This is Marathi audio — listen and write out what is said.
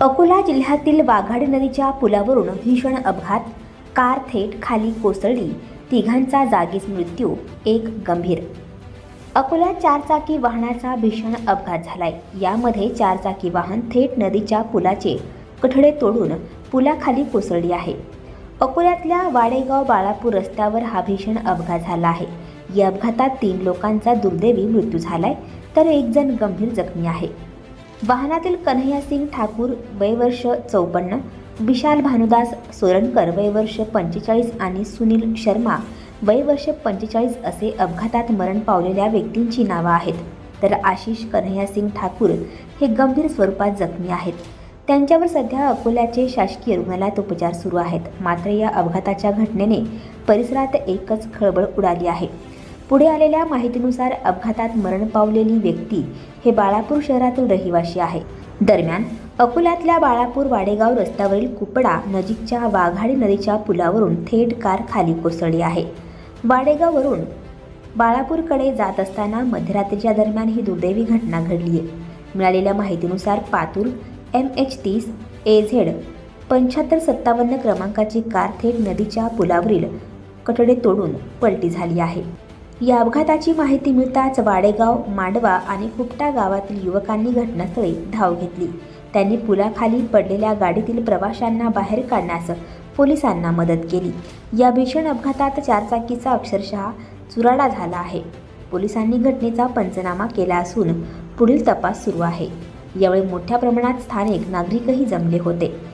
अकोला जिल्ह्यातील वाघाडी नदीच्या पुलावरून भीषण अपघात कार थेट खाली कोसळली तिघांचा जागीच मृत्यू एक गंभीर. अकोल्यात चारचाकी वाहनाचा भीषण अपघात झालाय. यामध्ये चारचाकी वाहन थेट नदीच्या पुलाचे कठडे तोडून पुलाखाली कोसळली आहे. अकोल्यातल्या वाडेगाव बाळापूर रस्त्यावर हा भीषण अपघात झाला आहे. या अपघातात तीन लोकांचा दुर्दैवी मृत्यू झालाय तर एक जण गंभीर जखमी आहे. वाहनातील कन्हैया सिंग ठाकूर वयवर्ष चौपन्न विशाल भानुदास सोरणकर वयवर्ष पंचेचाळीस आणि सुनील शर्मा वयवर्ष पंचेचाळीस असे अपघातात मरण पावलेल्या व्यक्तींची नावं आहेत. तर आशिष कन्हैया सिंग ठाकूर हे गंभीर स्वरूपात जखमी आहेत. त्यांच्यावर सध्या अकोल्याचे शासकीय रुग्णालयात उपचार सुरू आहेत. मात्र या अपघाताच्या घटनेने परिसरात एकच खळबळ उडाली आहे. पुढे आलेल्या माहितीनुसार अपघातात मरण पावलेली व्यक्ती हे बाळापूर शहरातील रहिवासी आहे. दरम्यान अकोल्यातल्या बाळापूर वाडेगाव रस्त्यावरील कुपडा नजीकच्या वाघाडी नदीच्या पुलावरून थेट कार खाली कोसळली आहे. वाडेगाववरून बाळापूरकडे जात असताना मध्यरात्रीच्या दरम्यान ही दुर्दैवी घटना घडली आहे. मिळालेल्या माहितीनुसार पातूर एम एच तीस ए झेड पंच्याहत्तर सत्तावन्न क्रमांकाची कार थेट नदीच्या पुलावरील कठडे तोडून पलटी झाली आहे. या अपघाताची माहिती मिळताच वाडेगाव मांडवा आणि कुपटा गावातील युवकांनी घटनास्थळी धाव घेतली. त्यांनी पुलाखाली पडलेल्या गाडीतील प्रवाशांना बाहेर काढण्यास पोलिसांना मदत केली. या भीषण अपघातात चारचाकीचा अक्षरशः चुराडा झाला आहे. पोलिसांनी घटनेचा पंचनामा केला असून पुढील तपास सुरू आहे. यावेळी मोठ्या प्रमाणात स्थानिक नागरिकही जमले होते.